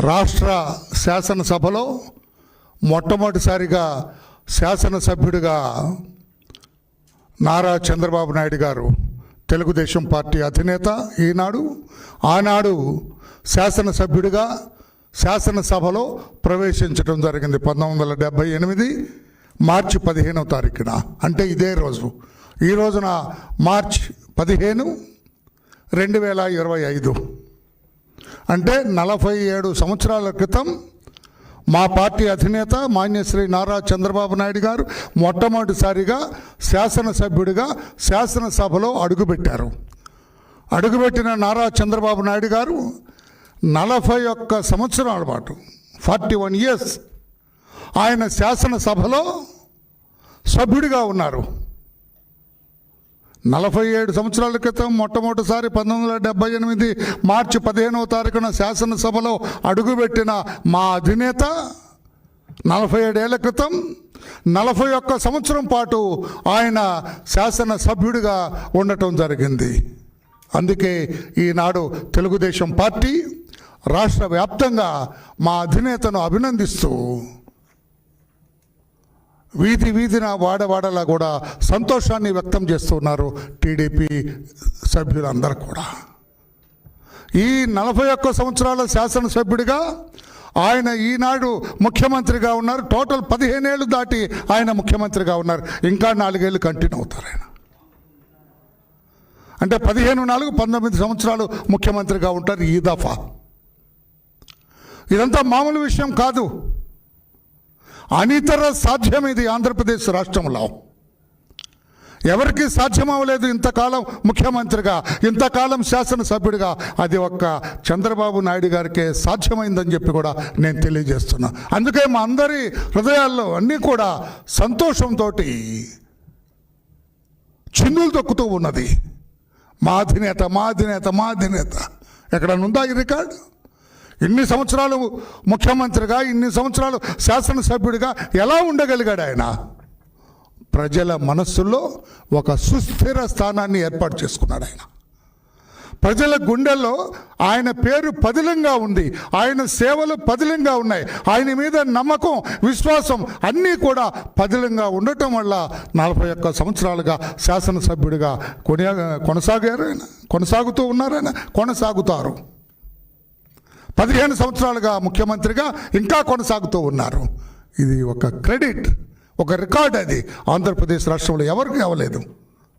రాష్ట్ర శాసనసభలో మొట్టమొదటిసారిగా శాసనసభ్యుడిగా నారా చంద్రబాబు నాయుడు గారు తెలుగుదేశం పార్టీ అధినేత ఈనాడు ఆనాడు శాసనసభ్యుడిగా శాసనసభలో ప్రవేశించడం జరిగింది పంతొమ్మిది వందల డెబ్భై ఎనిమిది మార్చి పదిహేనవ తారీఖున. అంటే ఇదే రోజు. ఈ రోజున మార్చ్ పదిహేను రెండు వేల ఇరవై ఐదు. అంటే నలభై ఏడు సంవత్సరాల క్రితం మా పార్టీ అధినేత మాన్యశ్రీ నారా చంద్రబాబు నాయుడు గారు మొట్టమొదటిసారిగా శాసనసభ్యుడిగా శాసనసభలో అడుగుపెట్టారు. అడుగుపెట్టిన నారా చంద్రబాబు నాయుడు గారు నలభై ఒక్క సంవత్సరాల పాటు ఫార్టీ వన్ ఇయర్స్ ఆయన శాసనసభలో సభ్యుడిగా ఉన్నారు. నలభై ఏడు సంవత్సరాల క్రితం మొట్టమొదటిసారి పంతొమ్మిది వందల డెబ్బై ఎనిమిది మార్చి పదిహేనవ తారీఖున శాసనసభలో అడుగుపెట్టిన మా అధినేత నలభై ఏడేళ్ళ క్రితం నలభై ఒక్క సంవత్సరం పాటు ఆయన శాసనసభ్యుడిగా ఉండటం జరిగింది. అందుకే ఈనాడు తెలుగుదేశం పార్టీ రాష్ట్ర వ్యాప్తంగా మా అధినేతను అభినందిస్తూ వీధి వీధిన వాడవాడలా కూడా సంతోషాన్ని వ్యక్తం చేస్తున్నారు టీడీపీ సభ్యులందరూ కూడా. ఈ నలభై ఒక్క సంవత్సరాల శాసనసభ్యుడిగా ఆయన ఈనాడు ముఖ్యమంత్రిగా ఉన్నారు. టోటల్ పదిహేనేళ్ళు దాటి ఆయన ముఖ్యమంత్రిగా ఉన్నారు. ఇంకా నాలుగేళ్ళు కంటిన్యూ అవుతారు ఆయన. అంటే పదిహేను నాలుగు పంతొమ్మిది సంవత్సరాలు ముఖ్యమంత్రిగా ఉంటారు ఈ దఫా. ఇదంతా మామూలు విషయం కాదు. అనితర సాధ్యం ఇది ఆంధ్రప్రదేశ్ రాష్ట్రంలో. ఎవరికి సాధ్యం అవ్వలేదు ఇంతకాలం ముఖ్యమంత్రిగా ఇంతకాలం శాసనసభ్యుడిగా అది ఒక్క చంద్రబాబు నాయుడు గారికే సాధ్యమైందని చెప్పి కూడా నేను తెలియజేస్తున్నా. అందుకే మా అందరి హృదయాల్లో అన్నీ కూడా సంతోషంతో చిన్నులు తొక్కుతూ ఉన్నది. మా అధినేత మా అధినేత మా అధినేత ఎక్కడ ఉందా ఈ రికార్డు? ఇన్ని సంవత్సరాలు ముఖ్యమంత్రిగా ఇన్ని సంవత్సరాలు శాసనసభ్యుడిగా ఎలా ఉండగలిగాడు ఆయన? ప్రజల మనస్సుల్లో ఒక సుస్థిర స్థానాన్ని ఏర్పాటు చేసుకున్నాడు ఆయన. ప్రజల గుండెల్లో ఆయన పేరు పదిలంగా ఉంది ఆయన సేవలు పదిలంగా ఉన్నాయి ఆయన మీద నమ్మకం విశ్వాసం అన్నీ కూడా పదిలంగా ఉండటం వల్ల నలభై ఒక్క సంవత్సరాలుగా శాసనసభ్యుడిగా కొనే కొనసాగారు ఆయన కొనసాగుతూ ఉన్నారు ఆయన కొనసాగుతారు. పదిహేను సంవత్సరాలుగా ముఖ్యమంత్రిగా ఇంకా కొనసాగుతూ ఉన్నారు. ఇది ఒక క్రెడిట్ ఒక రికార్డ్ అది. ఆంధ్రప్రదేశ్ రాష్ట్రంలో ఎవరికి అవ్వలేదు.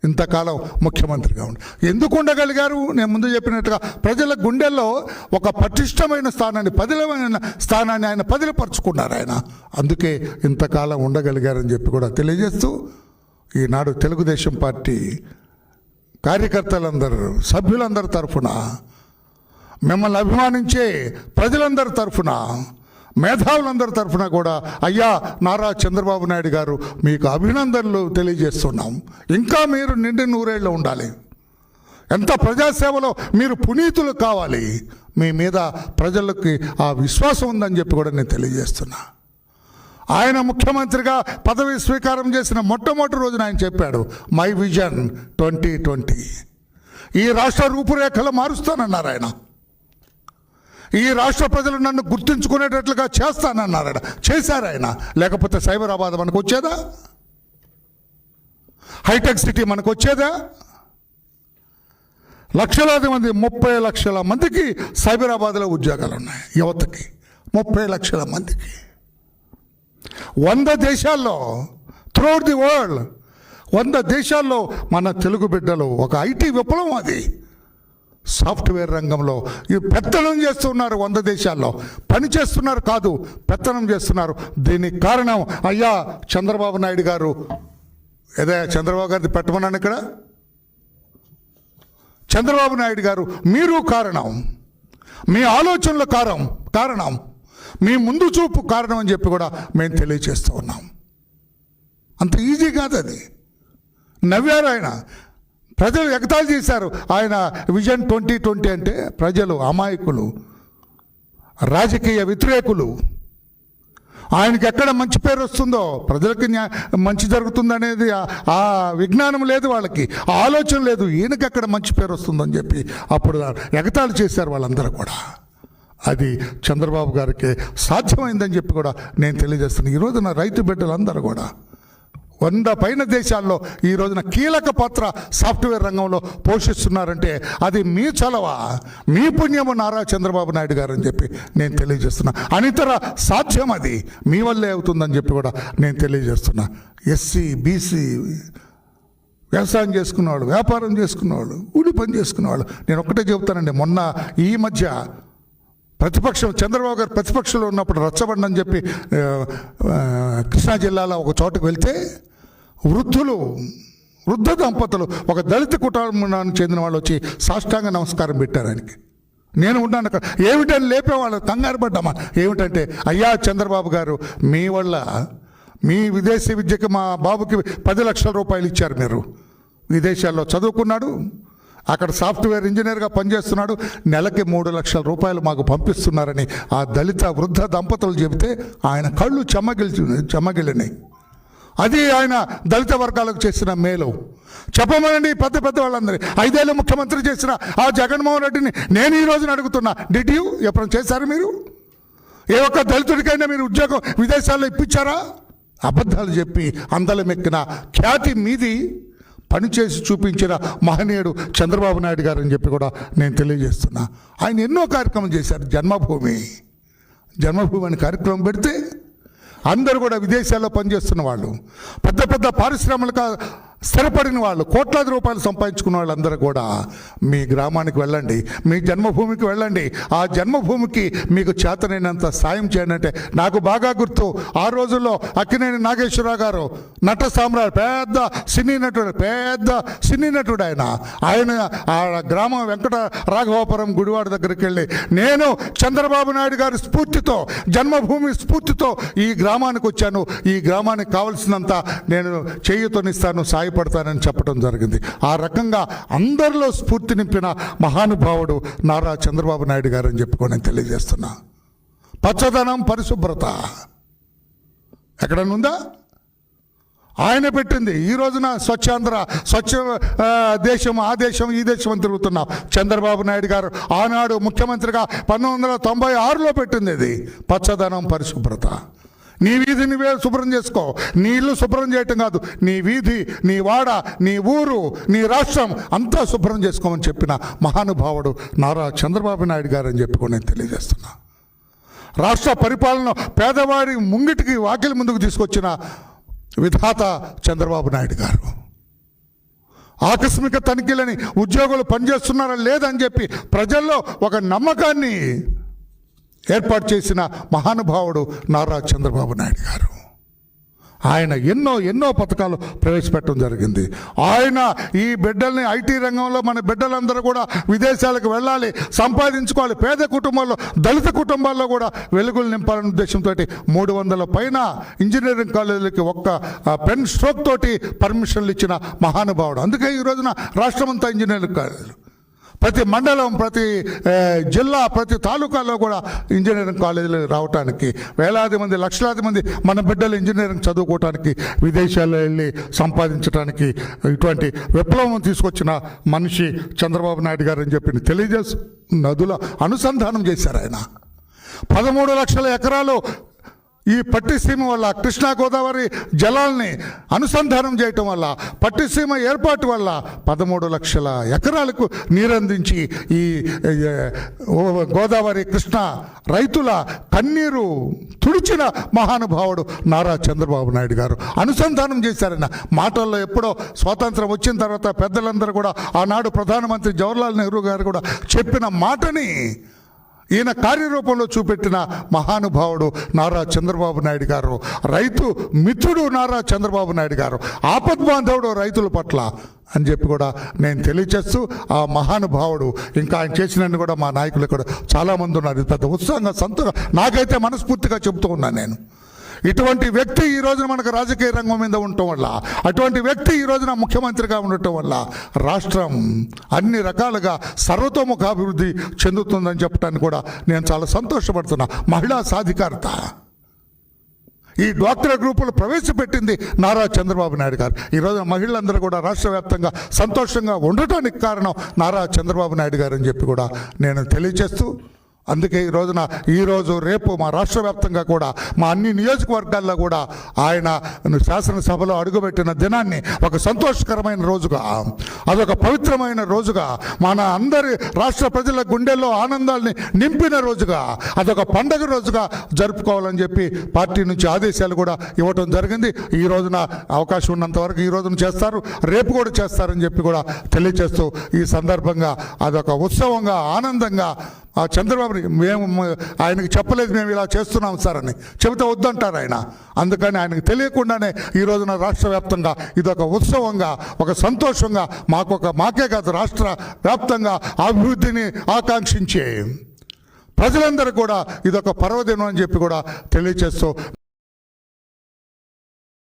ఇంతకాలం ముఖ్యమంత్రిగా ఉండి. ఎందుకు ఉండగలిగారు? నేను ముందు చెప్పినట్టుగా ప్రజల గుండెల్లో ఒక పటిష్టమైన స్థానాన్ని పదిలమైన స్థానాన్ని ఆయన పదిలపరుచుకున్నారు ఆయన. అందుకే ఇంతకాలం ఉండగలిగారని చెప్పి కూడా తెలియజేస్తూ ఈనాడు తెలుగుదేశం పార్టీ కార్యకర్తలందరూ సభ్యులందరి తరఫున మిమ్మల్ని అభిమానించే ప్రజలందరి తరఫున మేధావులందరి తరఫున కూడా అయ్యా నారా చంద్రబాబు నాయుడు గారు మీకు అభినందనలు తెలియజేస్తున్నాం. ఇంకా మీరు నిండి నూరేళ్ళు ఉండాలి. ఎంత ప్రజాసేవలో మీరు పునీతులు కావాలి మీ మీద ప్రజలకి ఆ విశ్వాసం ఉందని చెప్పి కూడా నేను తెలియజేస్తున్నా. ఆయన ముఖ్యమంత్రిగా పదవి స్వీకారం చేసిన మొట్టమొదటి రోజున ఆయన చెప్పాడు మై విజన్ ట్వంటీ ట్వంటీ. ఈ రాష్ట్ర రూపురేఖలు మారుస్తానన్నారు ఆయన. ఈ రాష్ట్ర ప్రజలు నన్ను గుర్తుంచుకునేటట్లుగా చేస్తానన్నారు ఆయన చేశారు ఆయన. లేకపోతే సైబరాబాద్ మనకు వచ్చేదా? హైటెక్ సిటీ మనకు వచ్చేదా? లక్షలాది మంది ముప్పై లక్షల మందికి సైబరాబాద్లో ఉద్యోగాలు ఉన్నాయి యువతకి. ముప్పై లక్షల మందికి. వంద దేశాల్లో త్రూఅవుట్ ది వరల్డ్ వంద దేశాల్లో మన తెలుగు బిడ్డలు ఒక ఐటీ విప్లవం అది. సాఫ్ట్వేర్ రంగంలో ఈ పెత్తనం చేస్తున్నారు వంద దేశాల్లో. పని చేస్తున్నారు కాదు పెత్తనం చేస్తున్నారు. దీనికి కారణం అయ్యా చంద్రబాబు నాయుడు గారు. ఏదే చంద్రబాబు గారిది పెట్టమన్నాను ఇక్కడ? చంద్రబాబు నాయుడు గారు మీరు కారణం. మీ ఆలోచనల కారణం కారణం. మీ ముందు చూపు కారణం అని చెప్పి కూడా మేము తెలియచేస్తూ ఉన్నాం. అంత ఈజీ కాదు అది నవ్వారు ఆయన. ప్రజలు ఎగతాళి చేశారు. ఆయన విజన్ ట్వంటీ ట్వంటీ అంటే ప్రజలు అమాయకులు రాజకీయ వ్యతిరేకులు. ఆయనకి ఎక్కడ మంచి పేరు వస్తుందో ప్రజలకి న్యా మంచి జరుగుతుందనేది ఆ- విజ్ఞానం లేదు వాళ్ళకి ఆలోచన లేదు. ఈయనకి ఎక్కడ మంచి పేరు వస్తుందని చెప్పి అప్పుడు ఎగతాళి చేశారు వాళ్ళందరూ కూడా. అది చంద్రబాబు గారికి సాధ్యమైందని చెప్పి కూడా నేను తెలియజేస్తున్నాను. ఈ రోజున రైతు బిడ్డలందరూ కూడా వంద పైన దేశాల్లో ఈ రోజున కీలక పాత్ర సాఫ్ట్వేర్ రంగంలో పోషిస్తున్నారంటే అది మీ చలవ మీ పుణ్యము నారా చంద్రబాబు నాయుడు గారు అని చెప్పి నేను తెలియజేస్తున్నా. అనితర సాధ్యం అది. మీ వల్లే అవుతుందని చెప్పి కూడా నేను తెలియజేస్తున్నా. ఎస్సీ బీసీ వ్యవసాయం చేసుకున్నవాళ్ళు వ్యాపారం చేసుకున్నవాళ్ళు ఊడి పని చేసుకున్నవాళ్ళు నేను ఒక్కటే చెబుతానండి మొన్న ఈ మధ్య ప్రతిపక్షం చంద్రబాబు గారు ప్రతిపక్షంలో ఉన్నప్పుడు రచ్చబండని చెప్పి కృష్ణా జిల్లాలో ఒక చోటుకు వెళ్తే వృద్ధులు వృద్ధ దంపతులు ఒక దళిత కుటుంబానికి చెందిన వాళ్ళు వచ్చి సాష్టాంగ నమస్కారం పెట్టారు ఆయనకి. నేను ఉన్నాను అక్కడ. ఏమిటని లేపేవాళ్ళు కంగారు పడ్డామా? ఏమిటంటే అయ్యా చంద్రబాబు గారు మీ వల్ల మీ విదేశీ విద్యకి మా బాబుకి పది లక్షల రూపాయలు ఇచ్చారు మీరు. విదేశాల్లో చదువుకున్నాడు అక్కడ సాఫ్ట్వేర్ ఇంజనీర్గా పనిచేస్తున్నాడు నెలకి మూడు లక్షల రూపాయలు మాకు పంపిస్తున్నారని ఆ దళిత వృద్ధ దంపతులు చెబితే ఆయన కళ్ళు చెమ్మగిలి చెమ్మగిలినాయి అది ఆయన దళిత వర్గాలకు చేసిన మేలు. చెప్పమనండి పెద్ద పెద్ద వాళ్ళందరి ఐదేళ్ళు ముఖ్యమంత్రి చేసిన ఆ జగన్మోహన్ రెడ్డిని నేను ఈ రోజున అడుగుతున్నా. డిడ్ యూ ఎప్పుడు చేశారు మీరు? ఏ ఒక్క దళితుడికైనా మీరు ఉద్యోగం విదేశాల్లో ఇప్పించారా? అబద్ధాలు చెప్పి అందలమెక్కిన ఖ్యాతి మీది పనిచేసి చూపించిన మహనీయుడు చంద్రబాబు నాయుడు గారు అని చెప్పి కూడా నేను తెలియజేస్తున్నా. ఆయన ఎన్నో కార్యక్రమం చేశారు. జన్మభూమి. జన్మభూమి అనే కార్యక్రమం పెడితే అందరూ కూడా విదేశాల్లో పనిచేస్తున్న వాళ్ళు పెద్ద పెద్ద పారిశ్రామిక స్థిరపడిన వాళ్ళు కోట్లాది రూపాయలు సంపాదించుకున్న వాళ్ళందరూ కూడా మీ గ్రామానికి వెళ్ళండి మీ జన్మభూమికి వెళ్ళండి. ఆ జన్మభూమికి మీకు చేతనైనంత సాయం చేయండి అంటే నాకు బాగా గుర్తు. ఆ రోజుల్లో అక్కినేని నాగేశ్వరరావు గారు నట సామ్రాట్ పెద్ద సినీ నటుడు పెద్ద సినీ నటుడు ఆయన. ఆయన ఆ గ్రామం వెంకట రాఘవాపురం గుడివాడ దగ్గరికి వెళ్ళి నేను చంద్రబాబు నాయుడు గారి స్ఫూర్తితో జన్మభూమి స్ఫూర్తితో ఈ గ్రామానికి వచ్చాను. ఈ గ్రామానికి కావలసినంత నేను చేయుతోనిస్తాను సహాయపడతానని చెప్పడం జరిగింది. ఆ రకంగా అందరిలో స్ఫూర్తి నింపిన మహానుభావుడు నారా చంద్రబాబు నాయుడు గారు అని చెప్పుకొని నేను తెలియజేస్తున్నా. పచ్చదనం పరిశుభ్రత. ఎక్కడనుందా ఆయన పెట్టింది. ఈ రోజున స్వచ్ఛాంధ్ర స్వచ్ఛ దేశం ఆ దేశం ఈ దేశం అని తిరుగుతున్నాం. చంద్రబాబు నాయుడు గారు ఆనాడు ముఖ్యమంత్రిగా పంతొమ్మిది వందల తొంభై ఆరులో పెట్టింది ఇది. పచ్చదనం పరిశుభ్రత. నీ వీధి నువ్వే శుభ్రం చేసుకో. నీ ఇల్లు శుభ్రం చేయటం కాదు. నీ వీధి నీ వాడ నీ ఊరు నీ రాష్ట్రం అంతా శుభ్రం చేసుకోమని చెప్పిన మహానుభావుడు నారా చంద్రబాబు నాయుడు గారు అని చెప్పుకొని నేను తెలియజేస్తున్నా. రాష్ట్ర పరిపాలన పేదవాడి ముంగిటికి వాకిలి ముందుకు తీసుకొచ్చిన విధాత చంద్రబాబు నాయుడు గారు. ఆకస్మిక తనిఖీలని ఉద్యోగులు పనిచేస్తున్నారా లేదని చెప్పి ప్రజల్లో ఒక నమ్మకాన్ని ఏర్పాటు చేసిన మహానుభావుడు నారా చంద్రబాబు నాయుడు గారు. ఆయన ఎన్నో ఎన్నో పథకాలు ప్రవేశపెట్టడం జరిగింది. ఆయన ఈ బిడ్డల్ని ఐటీ రంగంలో మన బిడ్డలందరూ కూడా విదేశాలకు వెళ్ళాలి సంపాదించుకోవాలి పేద కుటుంబాల్లో దళిత కుటుంబాల్లో కూడా వెలుగులు నింపాలనే ఉద్దేశంతో మూడు వందల పైన ఇంజనీరింగ్ కాలేజీలకి ఒక్క పెన్ స్ట్రోక్ తోటి పర్మిషన్లు ఇచ్చిన మహానుభావుడు. అందుకే ఈ రోజున రాష్ట్రమంతా ఇంజనీరింగ్ కాలేజీలు. ప్రతి మండలం ప్రతి జిల్లా ప్రతి తాలూకాలో కూడా ఇంజనీరింగ్ కాలేజీలు రావటానికి వేలాది మంది లక్షలాది మంది మన బిడ్డలు ఇంజనీరింగ్ చదువుకోవటానికి విదేశాల్లో వెళ్ళి సంపాదించడానికి ఇటువంటి విప్లవం తీసుకొచ్చిన మనిషి చంద్రబాబు నాయుడు గారు అని చెప్పి తెలియజేసి నదుల అనుసంధానం చేశారు ఆయన. పదమూడు లక్షల ఎకరాలు ఈ పట్టిసీమ వల్ల కృష్ణా గోదావరి జలాల్ని అనుసంధానం చేయటం వల్ల పట్టిసీమ ఏర్పాటు వల్ల పదమూడు లక్షల ఎకరాలకు నీరందించి ఈ గోదావరి కృష్ణ రైతుల కన్నీరు తుడిచిన మహానుభావుడు నారా చంద్రబాబు నాయుడు గారు. అనుసంధానం చేశారన్న మాటల్లో ఎప్పుడో స్వాతంత్రం వచ్చిన తర్వాత పెద్దలందరూ కూడా ఆనాడు ప్రధానమంత్రి జవహర్లాల్ నెహ్రూ గారు కూడా చెప్పిన మాటని ఈయన కార్యరూపంలో చూపెట్టిన మహానుభావుడు నారా చంద్రబాబు నాయుడు గారు రైతు మిత్రుడు నారా చంద్రబాబు నాయుడు గారు ఆపద్బాంధవుడు రైతుల పట్ల అని చెప్పి కూడా నేను తెలియచేస్తూ ఆ మహానుభావుడు ఇంకా ఆయన చేసినన్ని కూడా మా నాయకులు కూడా చాలామంది ఉన్నారు. పెద్ద ఉత్సాహంగా సంతోషం నాకైతే మనస్ఫూర్తిగా చెబుతూ ఉన్నాను నేను. ఇటువంటి వ్యక్తి ఈ రోజున మనకు రాజకీయ రంగం మీద ఉండటం వల్ల అటువంటి వ్యక్తి ఈ రోజున ముఖ్యమంత్రిగా ఉండటం వల్ల రాష్ట్రం అన్ని రకాలుగా సర్వతోముఖాభివృద్ధి చెందుతుందని చెప్పడానికి కూడా నేను చాలా సంతోషపడుతున్నా. మహిళా సాధికారత. ఈ డాక్టర్ గ్రూపులు ప్రవేశపెట్టింది నారా చంద్రబాబు నాయుడు గారు. ఈ రోజున మహిళలందరూ కూడా రాష్ట్ర వ్యాప్తంగా సంతోషంగా ఉండటానికి కారణం నారా చంద్రబాబు నాయుడు గారు అని చెప్పి కూడా నేను తెలియజేస్తూ అందుకే ఈ రోజున ఈరోజు రేపు మా రాష్ట్ర వ్యాప్తంగా కూడా మా అన్ని నియోజకవర్గాల్లో కూడా ఆయన శాసనసభలో అడుగుపెట్టిన దినాన్ని ఒక సంతోషకరమైన రోజుగా అదొక పవిత్రమైన రోజుగా మన అందరి రాష్ట్ర ప్రజల గుండెల్లో ఆనందాల్ని నింపిన రోజుగా అదొక పండగ రోజుగా జరుపుకోవాలని చెప్పి పార్టీ నుంచి ఆదేశాలు కూడా ఇవ్వటం జరిగింది. ఈ రోజున అవకాశం ఉన్నంత వరకు ఈ రోజున చేస్తారు రేపు కూడా చేస్తారని చెప్పి కూడా తెలియజేస్తూ ఈ సందర్భంగా అదొక ఉత్సవంగా ఆనందంగా ఆ చంద్రబాబుని మేము ఆయనకి చెప్పలేదు మేము ఇలా చేస్తున్నాం సార్ అని. చెబితే వద్దంటారు ఆయన. అందుకని ఆయనకు తెలియకుండానే ఈ రోజున రాష్ట్ర వ్యాప్తంగా ఇదొక ఉత్సవంగా ఒక సంతోషంగా మాకొక మాకే కాదు రాష్ట్ర వ్యాప్తంగా అభివృద్ధిని ఆకాంక్షించే ప్రజలందరూ కూడా ఇదొక పర్వదినం అని చెప్పి కూడా తెలియచేస్తూ